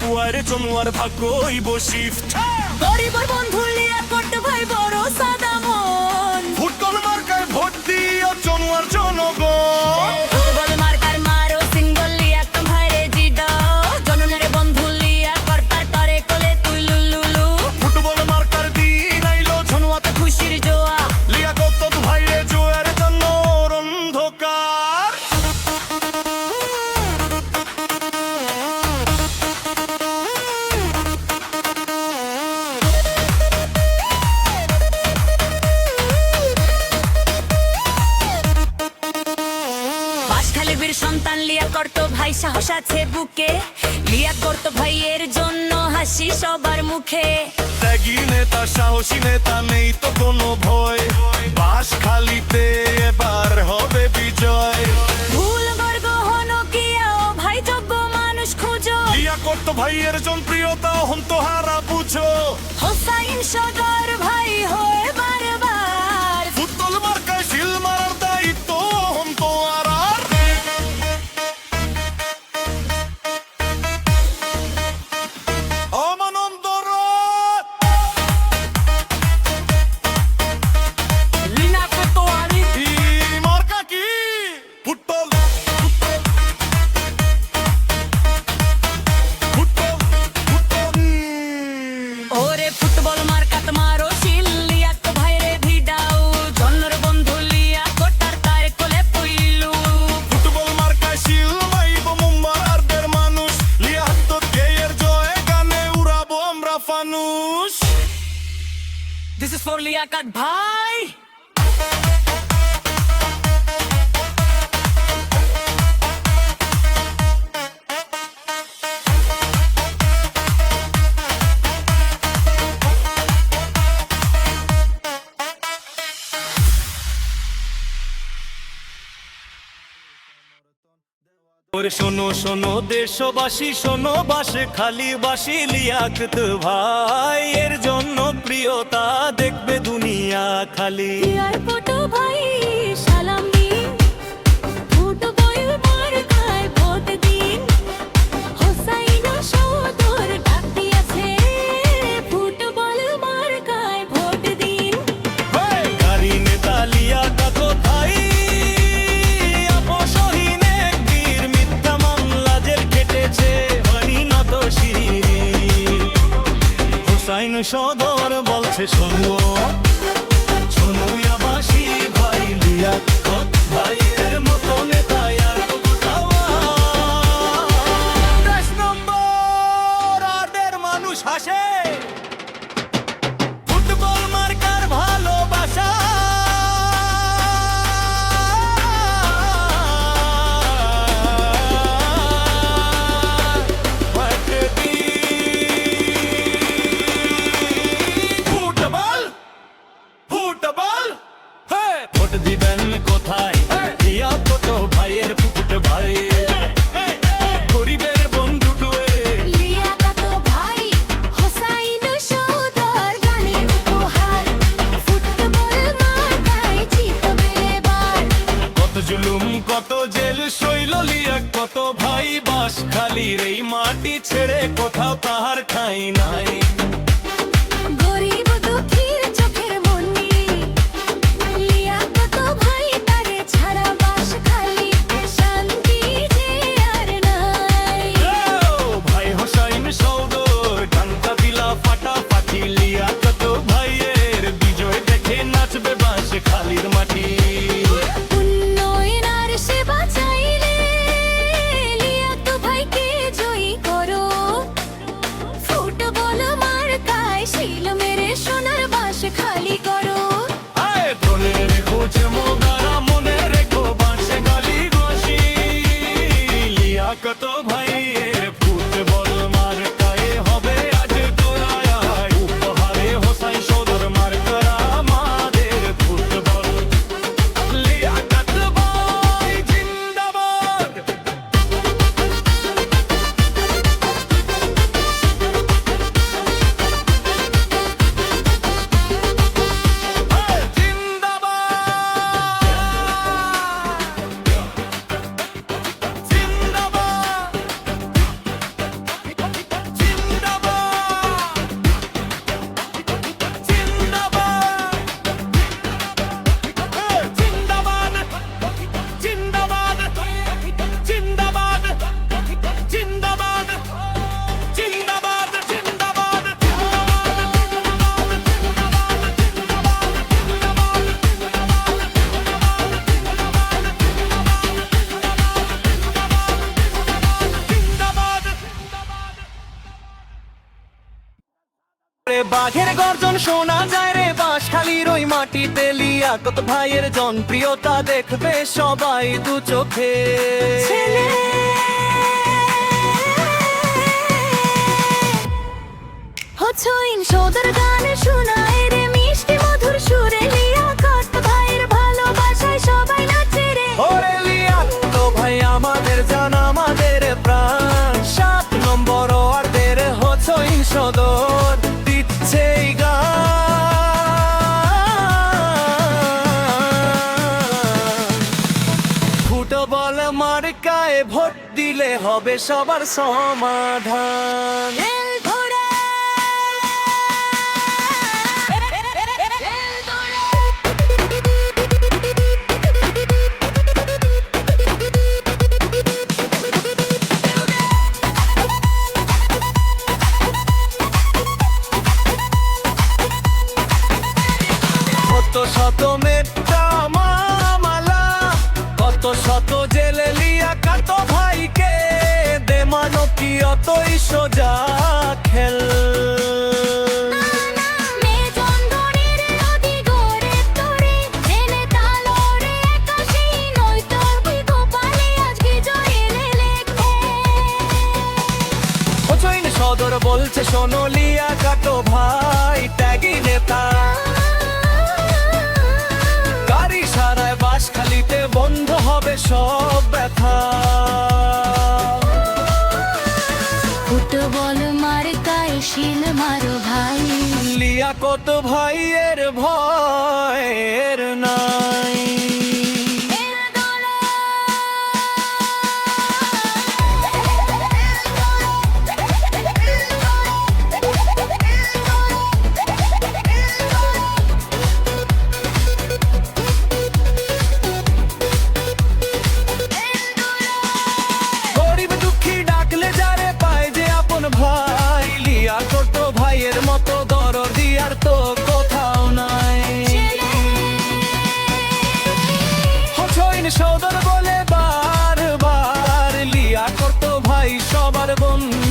পুয়ারে চমুয়ার ভাগ্যই বসিফ গরিবর বন্ধু মুখে ত্যাগী নেতা সাহসী নেতা নেই তো কোনো ভয়। বাস খালিতে এবার হবে বিজয়। ভুল বর্গ হনো কিয়া ও ভাই যোগ্য মানুষ খুঁজো। লিয়া কত ভাইয়ের জনপ্রিয়তা হন্তহারা বুঝো। হোসাইন সদর ভাই হয়ে বারবার। ফুটবল মার্কায় শিল মারার ফর লিয়াকাত ভাই। ওরে শোনো শোনো দেশবাসী, শোনো বাসে খালি বাসি লিয়াকত ভাই। এর জন্য প্রিয়তা ভাই সালাম দিন ফুটবল মার্কায় ভোট দিন হোসাইন সদর ডাক দিয়েছে ফুটবল মার্কায় ভোট দিন গাড়ি নেতা লিয়াকত ভাই। অপসহীন এক মিথ্যা মামলা জেল কেটেছে হয়নি নত হুসাইন সদর বলছে শোনো ছেড়ে কোথাও তাহার ঠাই নাই। বাঘের গর্জন শোনা যায় রে বাঁশখালীর ওই মাটিতে লিয়াকত ভাইয়ের জনপ্রিয়তা দেখবে সবাই দু চোখে। হচ্ছইন সদর গানে শোনায় রে মিষ্টি মধুর সুরে লিয়াকত ভাইয়ের ভালোবাসায় সবাই নাচে রে। হবে সবার সমাধান। শত মেটা মালা কত শত জেলে লিয়া কত ভাইকে অতই সোজা খেল। সদর বলছে শোনো লিয়া কাটো ভাই ত্যাগী নেতা। গাড়ি সারায় বাস খালিতে বন্ধ হবে সব কত ভাইয়ের ভয়ের নাই। ভাইয়ের মতো। আর তো কোথাও নাই। হছইন সদর বলে বারবার লিয়া করতো ভাই সবার বন্ধু।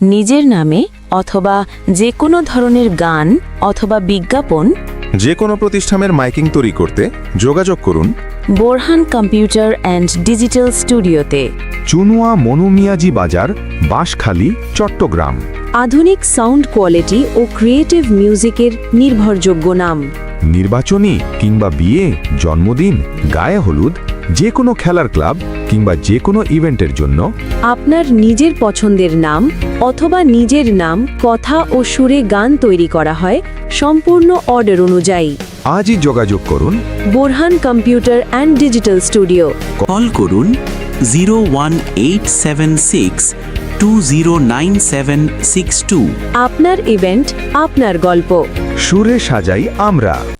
নিজের নামে অথবা যে কোনো ধরনের গান অথবা বিজ্ঞাপন যে কোনো প্রতিষ্ঠানের মাইকিং তৈরি করতে যোগাযোগ করুন। বোরহান কম্পিউটার অ্যান্ড ডিজিটাল স্টুডিওতে। চুনুয়া মনুমিয়াজি বাজার বাঁশখালী চট্টগ্রাম। আধুনিক সাউন্ড কোয়ালিটি ও ক্রিয়েটিভ মিউজিকের নির্ভরযোগ্য নাম। নির্বাচনী কিংবা বিয়ে জন্মদিন গায়ে হলুদ যে কোনো খেলার ক্লাব কিংবা যে কোনো ইভেন্টের জন্য আপনার নিজের পছন্দের নাম অথবা নিজের নাম কথা ও সুরে গান তৈরি করা হয় সম্পূর্ণ অর্ডার অনুযায়ী। আজই যোগাযোগ করুন। Borhan computer and digital studio. Call করুন zero one eight seven six two zero nine seven six two. আপনার ইভেন্ট আপনার গল্প। সুরে সাজাই আমরা।